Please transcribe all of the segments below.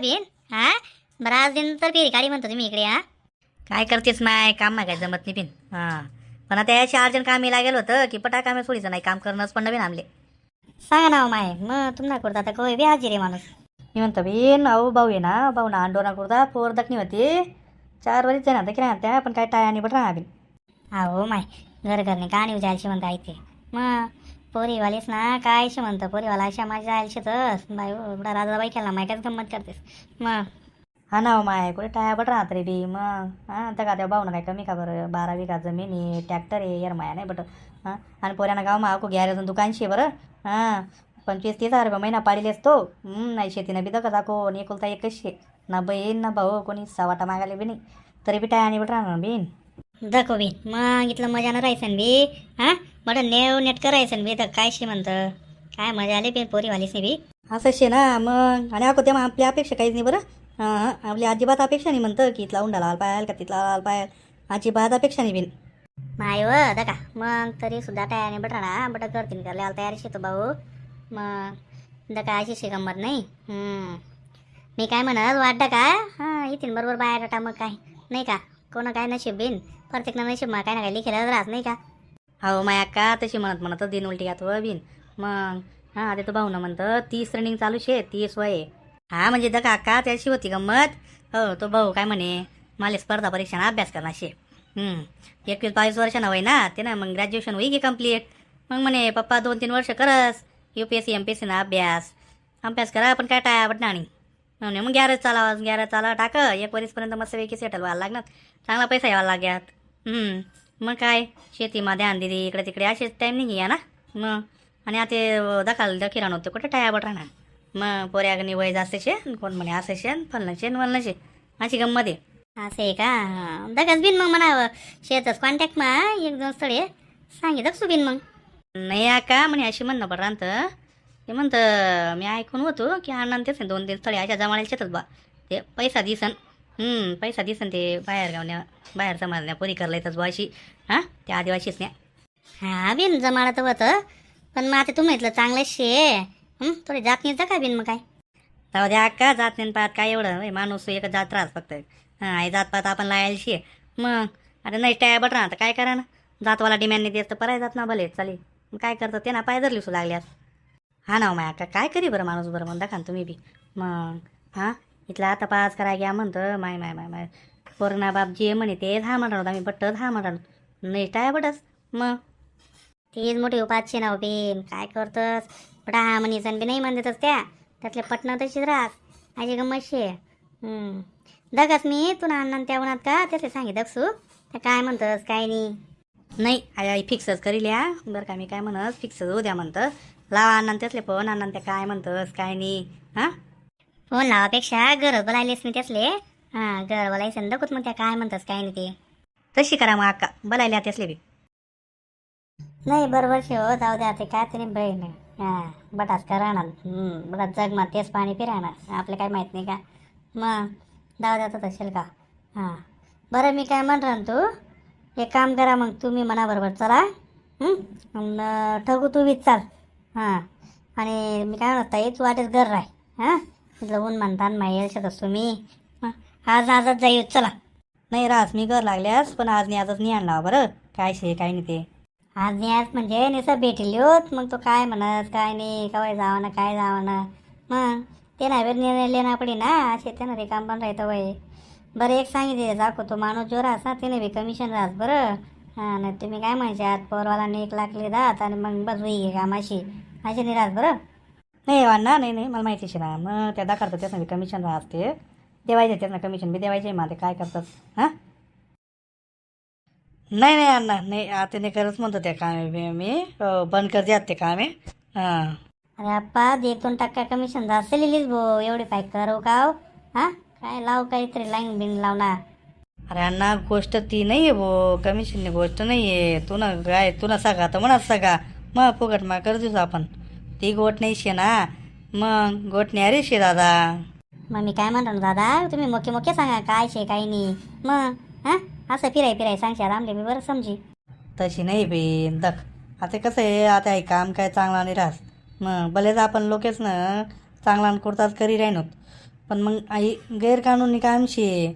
बिन? हा? बरं आज दिन तर फेरी काढी म्हणतो तुम्ही इकडे हा? काय करतेस माय? काम नाही काय जमत नाही बिन. हां. पण आता याची अर्जंट काम लागेल होतं की पटा कामे सोडीचं नाही काम करणंच पण नवीन आमले सांगा ना हो माय मग तुम्हाला करता आता कवय बी हाजीर आहे माणूस. मी म्हणतो बिन अहो भाऊ आहे ना भाऊ ना अंडोना करता पोर दखणी होती. चार वरीच आहे ना तर किती त्या पण काय टाय आणि बट राहा बिन. हो माय घर घरने गाणी जायची म्हणता ऐकते. मग पोरीवालीस ना काय शे म्हणतं. पोरीवाला अशा माझ्या जायला बाई एवढा राजाबाई केला माय काय गंमत करतेस. मग? हा ना हो माय कुठे टाया बट राहत रे बी मग? हां त्या का त्या भाऊ ना काय कमी का बरं? बारा विघा जमीन आहे ट्रॅक्टर आहे यार माया नाही बट हां? आणि पोऱ्यानं गाव मा गॅरेजून दुकान शे बरं? हां? पंचवीस तीस हजार रुपये महिना पाडिलेस तो? नाही शेतीनं बी दका दाखव आणि एकुलता एकच शे. ना बहीण ना भाऊ कोणी सवाटा मागायला बी नाही. तरी बी टाया आणि बट राहणार बिन दाखव बी. मग इथलं मजा न राहायचं बी. हा? बरं नेव नेट करायचं बी तर काय शे म्हणतं? काय मजा आली बी पोरीवालीस बी. असं शे ना मग? आणि अको तेव्हा आपली अपेक्षा काहीच नाही बरं. हां आपली अजिबात अपेक्षा नाही म्हणतं की इथला उंडा लाल पायल का तिथला लाल पायल अजिबात अपेक्षा नाही बिन. माय व दका मग तरी सुद्धा टायाने बटाणा बट करतील का लाल तयार शेतो भाऊ. मग? दका अशी शे गंमत नाही. मी काय म्हणत वाटतं का? हां येतील बरोबर बाहेर टाटा मग काय? नाही का? कोण काय नशीब बिन? प्रत्येक नशीब मग काय ना काय लिखेलच राहत नाही का? हो माया का तशी म्हणत म्हणत दिन उलटी घात बिन? मग हां ते तो भाऊ ना म्हणतं तीस रनिंग चालू शे तीस वय हा म्हणजे द काका त्याशी होती गंमत? हो तो भाऊ काय म्हणे मला स्पर्धा परीक्षा अभ्यास करणार शे. एकवीस बावीस वर्षानं वय ना ते ना मग ग्रॅज्युएशन होई की कंप्लीट मग म्हणे पप्पा दोन तीन वर्ष करस U P S C M P S C ना अभ्यास. अभ्यास करा पण काय टाय आवडणार नाही म्हणे मग गॅरेज चालावा गॅरेज चाला टाक एक वरीसपर्यंत मस्तपैकी सेटल व्हायला लागणार. चांगला पैसा यावा लाग्यात मग काय? शेतीमा ध्यान दिली इकडे तिकडे असेच टाईम नाही घ्या ना? मग? आणि आता दखाल दखिरा नव्हते कुठे टायाबट राहणार? मग पोऱ्यागणी वय जास्त शे कोण म्हणे असं शेन फलनं शेन वलनं शे अशी गंमत आहे. असं आहे का? दकाच बिन मग म्हणावं. शेतच कॉन्टॅक्ट मा एक दोन स्थळे. सांगितलं सुबिन मग? नाही का म्हणे अशी म्हणणं पण राहत. ते म्हणतं मी ऐकून होतो की अण्णा तेच दोन तीन स्थळे अशा जमायला शेतच बा. ते पैसा दिसन. पैसा दिसन ते बाहेर गावण्या बाहेर समाजण्या पोरी करला येतच बा अशी हां? त्या आदिवासीच न्या. हा बिन जमाळा तर होतं. पण मग आता तुम्ही इथलं चांगलं शे. हं, थोडी जात नाही का बिन मग काय? जाऊ द्या का जात नाही पाहत काय एवढं. होय, माणूस एक जात राहत फक्त. हां आई जात पाहत आपण लायाल शे. मग आता नाही टॅबट राहतं काय करा ना जातवाला डिमॅन्ड नाही देत तर पराय जात ना भले चालेल. मग काय करतो ते ना पाय धरली लागल्यास. हा ना हो माया का काय करी बरं माणूस बरं मग दाखा ना तुम्ही बी? मग हां? इथला आता पास करा घ्या म्हणतं माय माय माय माय. पोरणा बाप जे म्हणे ते हा म्हणणार आम्ही बट्टच हा म्हणणार नाही टायबटच मग? तीच मोठी उपासची ना बिन काय करतस? पण हा म्हणीसन बी नाही म्हणतच त्या. त्यातले पटणं तशीच राहत माझी गंमत शे हं. दगस मी तुला अण्णा त्या उन्हात का? त्याचे सांगित दगसू त्या काय म्हणतस काय नाही. नाही आई आई फिक्सच करील या बरं का मी काय म्हणत फिक्सच होऊ द्या म्हणतं. लावा अण्णा त्यातले पण अण्णा त्या काय म्हणतस काय नाही. हां? फोन लावापेक्षा घर बोलायलेस मी त्यासले. हां घर बोलायचं दगूत मग त्या काय म्हणतस काय नाही ते. तशी करा मग अक्का बोलायला त्यासले बी. नाही बरोबर शे हो जाऊ द्या ते काय तरी बहीण हां बटास का राहणार बटास जग मा तेच पाणी फिरणार आपलं काय माहीत नाही का? मग जाऊ द्या तर तसेल का? हां. बरं मी काय म्हणणार तू? एक काम करा मग तुम्ही मनाबरोबर चला. हं? ठगू तू वीज चाल. हां. आणि मी काय म्हणत ताई तू वाटेच घर राय हां? तिथलं ऊन म्हणता माहीत शकत तुम्ही? आज आजच जाईल चला. नाही रास मी घर लागल्यास पण आज नाही आजच नाही आणला बरं? काय शे काय नाही ते. आज नाही आज म्हणजे निसं भेटेल होत मग तो काय म्हणत काय नाही कवाय जावं ना काय जावं ना. मग ते नाही निर्णय लेना पडी ना असे ते ना रे काम पण राहतं वय. बरं एक सांगितले दाखव तो माणूस जो राहस ना त्याने बी कमिशन राहत बरं? हां नाही तुम्ही काय म्हणायच्यात पोरवालाने एक लाख दात आणि मग बस होई कामाशी. असे नाही राहत बरं? नाही अण्णा नाही नाही मला माहिती ना. मग त्या दाखवतं त्याचं कमिशन राहते देवायचे त्याचं कमिशन बी देवायचे मला काय करतात? हां? नाही नाही अण्णा नाही आता नाही करत म्हणतो त्या कामे मी अं, बंद कर द्यात ते कामे. हां. अरे अप्पा एक दोन टक्का कमिशन असेल लिहिलीस भो एवढे काय करू का हो? हा? काय लाव काहीतरी लाईन बिन लावणार. अरे अण्णा गोष्ट ती नाही आहे भो कमिशनची गोष्ट नाही आहे तू ना काय तू ना सगा तर म्हणा सगा मग फुकट मा कर आपण. ती गोट नाही शे ना. मग गोट नाही अरे शे दादा. मग मी काय म्हणतो ना दादा तुम्ही मोके मोके सांगा काय शे काय नाही. मग हा? असं फिराय फिराय सांगशात आमले मी बरं समजी. तशी नाही बे. दख. आता कसं आहे आता हे काम काय चांगला नाही राहस मग भलेच आपण लोकेच ना चांगला कुर्ताच करी राहिनोत. पण मग आई गैरकानूनी कामशी. आहे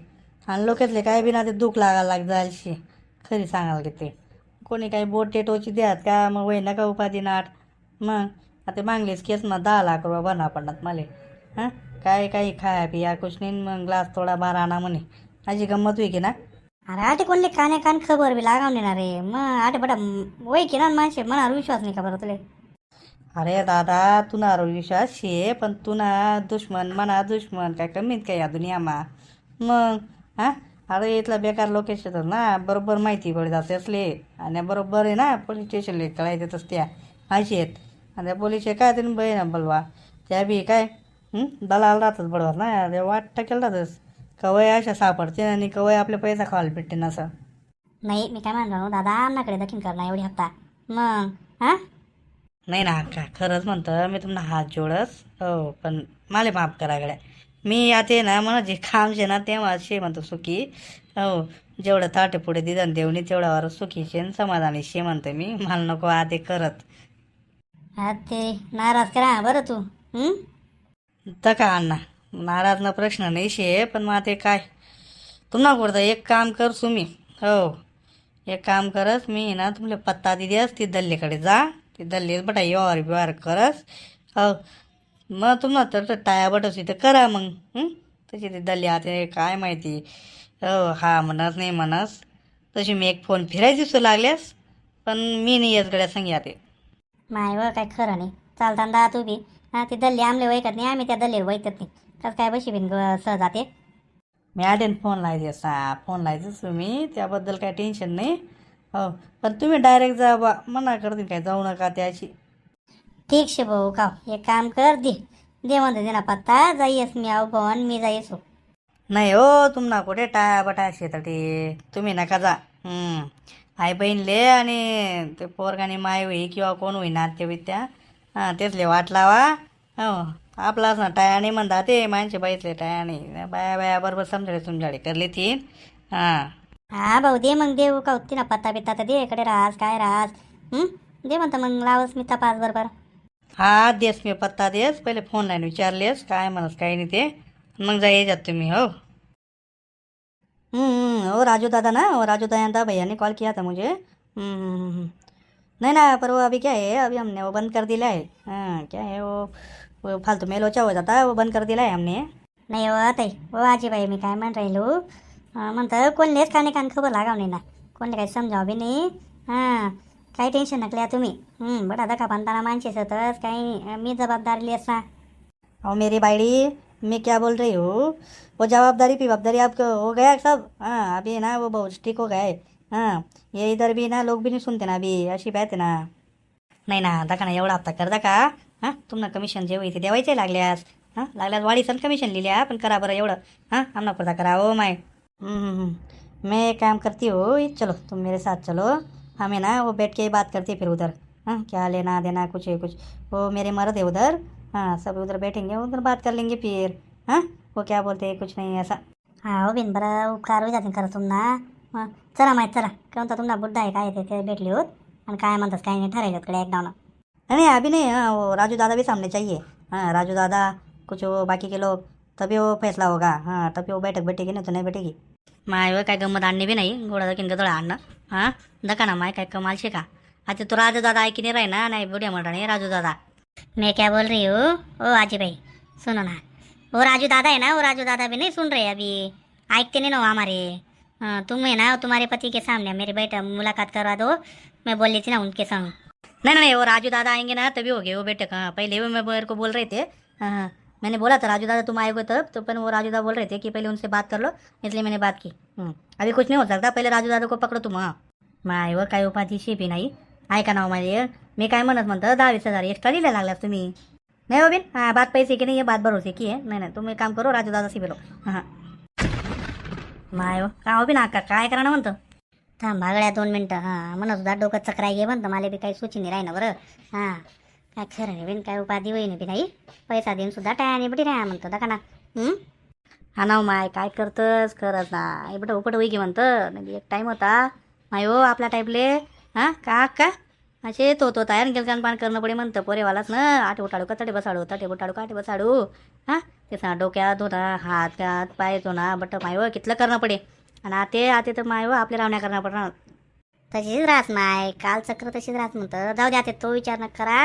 आणि लोकातले काय बिना ते दुःख लागायला लाग जायची खरी सांगायला की ते. कोणी काही बोटे टोची द्यात का? मग वय नका उपाधी नाट. मग आता मागलीच केस ना दहा लाख रुपये भरणा पडणार मला. हां? काय काही खाया पिया कुछ नाही मग ग्लास थोडा बारा आणा म्हणे. अशी गंमत होई की ना? अरे आटे कोणले काने कान खबर बी लागावून येणार रे मग आटे बडा वय की ना माणसे? मनावर विश्वास नाही का बरं तुले? अरे दादा तुना विश्वास शे पण तुना दुश्मन मना दुश्मन काय कमीत काय या दुनियामा मग हां? अरे इथला बेकार लोकेशन ना बरोबर माहिती पडत असले आणि बरोबर आहे ना पोलीस स्टेशनला कळायचे त्या. अशी आहेत. आणि त्या पोलीसचे काय तरी बही ना बलवा. त्या बी काय? दलाल राहतात बरोबर ना. ते वाटतं केलं राहतच कवय अशा सापडते आणि कवय आपले पैसा खावायला भेटते ना असं. नाही मी काय म्हणतो दादा अन्नाकडे दखीन करणार एवढी हप्ता. मग हा? नाही ना अक्का खरंच म्हणतं मी तुम्हाला हात जोडस. हो पण मला माफ करा गड्या. मी आता ना म्हणा जे काम शे ना तेव्हा शे म्हणतो सुखी. हो जेवढं ताटे पुढे दिदन देवनी तेवढ्यावर सुखी शे न समाधानी शे म्हणतो मी. मला नको आते करत. हा ते नाराज करा बरं तू. तर का अण्णा? नाराज ना प्रश्न नाही शे पण मग ते काय? तुम्हाला करतं एक काम कर तुम्ही हो. एक काम करस मी ना तुमले पत्ता दिदेस ती दल्लीकडे जा. ती दल्ली बटा व्यवहार बिवहार करस. हो. मग तुम्हाला तर टाया बटस इथं करा मग. तशी ती दल्ली आता काय माहिती? हो हा म्हणस नाही म्हणस. तशी मी एक फोन फिरायची दिसू लागल्यास पण मी नाही येत गड्या सांगी ते. माय व काय खरं नाही. चालता दा तू बी हा ते दल्ली आमले वैकत नाही आम्ही त्या दल्ली वैकत नाही. कसं काय बशी बिन सहज जाते? मी आडेन फोन लायते असा. फोन लायचंच तुम्ही त्याबद्दल काय टेन्शन नाही. हो पण तुम्ही डायरेक्ट जा बा. मना करतील काय जाऊ नका त्याची. ठीक शे भाऊ का एक काम कर दे. दे म्हणते दे ना पत्ता. जाईस मी आहो भवन मी जाईस हो. नाही हो तुम्हाला कुठे टाया बटा शेतटी. तुम्ही नका जा. आई बहीणले आणि ते पोरगाने माय होई किंवा कोण होई नाते वित्या हां तेचले वाट लावा. हो आपलाच ना टाया नाही म्हणता ते माणसे बाईतले टाया नाही बाया बाया बरोबर समजाडे तुमच्याकडे करले तीन हां. हा भाऊ दे मग देऊ का होती ना पत्ता बित्ता तर दे इकडे राहस काय राहस. हं? दे म्हणतं मग लावस मी तपास बरोबर. हा देस मी पत्ता देस पहिले फोन लाईन विचारलेस काय म्हणस काही नाही ते. मग जा तुम्ही हो. हम्म, ओ राजू दादा ना? ओ राजू दादा भैया ने कॉल किया था मुझे। नहीं ना पर वो अभी क्या है? अभी हमने वो बंद कर दिया है. हाँ क्या है वो? वो फालतू मेल ओचा हो जाता है वो बंद कर दिला है हमने. नाही हो. ताई हो आजीबाई मी काय म्हण राहिलो म्हणतं कोणलेच काने कान खबर लागाव नाही ना. कोणले काही समजाव बी नाही. हां काही टेन्शन नकल्या तुम्ही. हं, बडा दका बांधताना माणसे सतच काही मी जबाबदारी लेस ना और मेरी बाइडी मैं क्या बोल रही हूँ? वो जवाबदारी पिवाबदारी आपको हो गया सब? हाँ अभी ना वो बहुत ठीक हो गए। हाँ ये इधर भी ना लोग भी नहीं सुनते ना अभी अशी बात आहे ना। नाही ना दाखा ना एवढा हप्ता कर का हां तुम्हाला कमिशन जे इथे ते द्यावायचे लागल्यास हां लागल्यास वाढीचं कमिशन लिहिल्या पण करा बरं एवढं। हां आमना पुरता करा हो ओ माय मैं एक काम करती हूँ चलो तुम मेरे साथ चलो। हमें ना वो बैठ के बात करती फिर उधर। हाँ क्या लेना देना कुछ है कुछ। वो मेरे मर्द है उधर। हाँ सब उधर बैठेंगे उधर बात कर लेंगे फिर। हाँ? वो क्या बोलते हैं? कुछ नहीं ऐसा। हा हो बिन बरं उपकार होई जाते खरं तुमना मग चला माहीत चला। कोणता तुमचा बुड्ढा आहे काय ते ते भेटली होत आणि काय म्हणतात काही नाही ठरायलं कडे एक डावना नहीं नहीं अभी नहीं हाँ वो राजू दादा भी सामने चाहिए। हाँ राजू दादा कुछ वो बाकी के लोग तभी वो फैसला होगा। हाँ तभी वो बैठक बैठेगी ना तो नहीं बैठेगी। माय काय गंमत आणणे बी नाही गोडा दकीन गदळ आणणं हां दका ना माय काय कमाल शे का आता तो राजू दादा ऐकी नाही राही ना नाही बुढ्या म्हणा राजू दादा। मैं क्या बोल रही हूँ? ओ आजी भाई सुनो ना। वो राजू दादा है ना वो राजू दादा भी नहीं सुन रहे अभी। आइकते नहीं ना हमारे तुम है ना तुम्हारे पति के सामने मेरे बेटा मुलाकात करवा दो। मैं बोल रही थी ना उनके संग। नहीं नहीं वो राजू दादा आएंगे ना तभी हो गए वो बेटे कहाँ पहले वो मैं मेरे को बोल रहे थे। हाँ मैंने बोला था राजू दादा तुम आएगे तब तो पर वो राजू दादा बोल रहे थे कि पहले उनसे बात कर लो इसलिए मैंने बात की। अभी कुछ नहीं हो सकता पहले राजू दादा को पकडो तुम हाँ। उपाधि काय उपाधीशी बी नाही ऐका ना हो माझे मी काय म्हणत म्हणतं दहा वीस हजार एक्स्ट्रा दिल्या लागलास तुम्ही. नाही हो बिन हाँ बात पैसे की नाही है बात भरोसे की आहे. नाही नाही तुम्ही एक काम करो राजू दादा सिबिलो. बोलो माय हो का हो बिन काय करा ना म्हणतं? थांब भागड्या दोन मिनटं हां म्हणत होता डोकं चक्राय घे म्हणतं मला बी काही सुची नाही राही ना बरं. हां काय खरं नाही बिन काय उपाधी होईन बी नाही. पैसा देऊन सुद्धा टायाने बी राहा म्हणतो दाखा ना हा ना हो माय काय करतस? खरंच ना एवढं उपट होई की म्हणतं. नाही एक टाईम होता. माय हो आपल्या टाईपले हां का का? असे तो तो तयार गेलकान पान करणं पडे म्हणतं. पोरेवालाच ना आटे उठाडू का तटे बसाडू तटे उठाडू का आटे बसाडू. हां? ते सा डोक्यात होता हात गात पाय ना बट मायव कितलं करणं पडे. आणि आते आते तर मायव आपल्या रावण्या करणं पडणार. तशीच राहत नाही काल चक्र तशीच राहत म्हणतं. जाऊ द्या ते तो विचार न करा.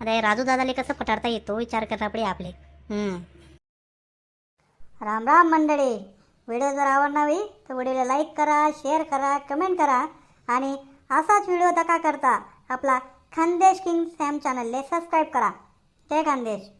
आता हे राजू दादाले कसं पटाडता येतो विचार करणं पडे आपले. हम्म. राम राम मंडळी. व्हिडिओ जर आवडणावी तर व्हिडिओला लाईक करा शेअर करा कमेंट करा. आणि असाच व्हिडिओ दका करता. आपला खानदेश किंग सॅम चॅनलले सबस्क्राईब करा. जय खानदेश.